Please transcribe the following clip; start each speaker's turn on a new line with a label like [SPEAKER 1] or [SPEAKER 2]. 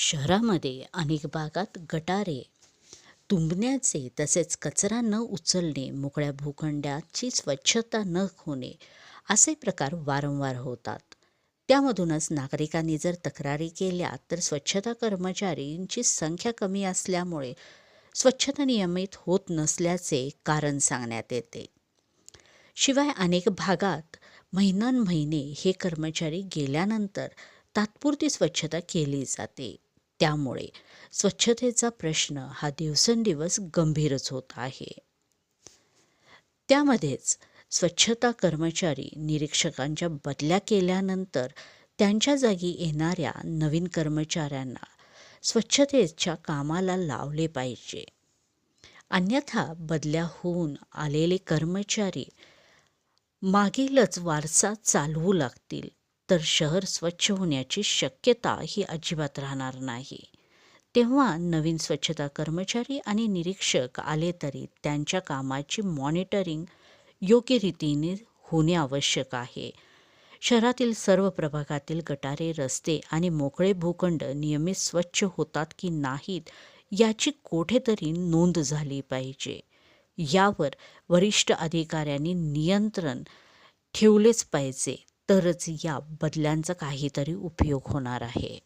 [SPEAKER 1] शहरामध्ये अनेक भागात गटारे तुंबण्याचे तसेच कचरा न उचलणे मोकळ्या भूखंडाची स्वच्छता न होणे असे प्रकार वारंवार होतात. त्यामधूनच नागरिकांनी जर तक्रारी केल्या तर स्वच्छता कर्मचारींची संख्या कमी असल्यामुळे स्वच्छता नियमित होत नसल्याचे कारण सांगण्यात येते. शिवाय अनेक भागात महिनान महिने हे कर्मचारी गेल्यानंतर तात्पुरती स्वच्छता केली जाते. त्यामुळे स्वच्छतेचा प्रश्न हा दिवसेंदिवस गंभीरच होत आहे. त्यामध्येच स्वच्छता कर्मचारी निरीक्षकांच्या बदल्या केल्यानंतर त्यांच्या जागी येणाऱ्या नवीन कर्मचाऱ्यांना स्वच्छतेच्या कामाला लावले पाहिजे. अन्यथा बदल्या होऊन आलेले कर्मचारी मागीलच वारसा चालवू लागतील. तर शहर स्वच्छ होण्याची शक्यता ही अजिबात राहणार नाही. तेव्हा नवीन स्वच्छता कर्मचारी आणि निरीक्षक आले तरी त्यांच्या कामाची मॉनिटरिंग योग्य रीतीने होणे आवश्यक आहे. शहरातील सर्व प्रभागातील गटारे रस्ते आणि मोकळे भूखंड नियमित स्वच्छ होतात की नाहीत याची कोठेतरी नोंद झाली पाहिजे. यावर वरिष्ठ अधिकाऱ्यांनी नियंत्रण ठेवलेच पाहिजे. तरच या बदल्यांचा काहीतरी उपयोग होणार आहे.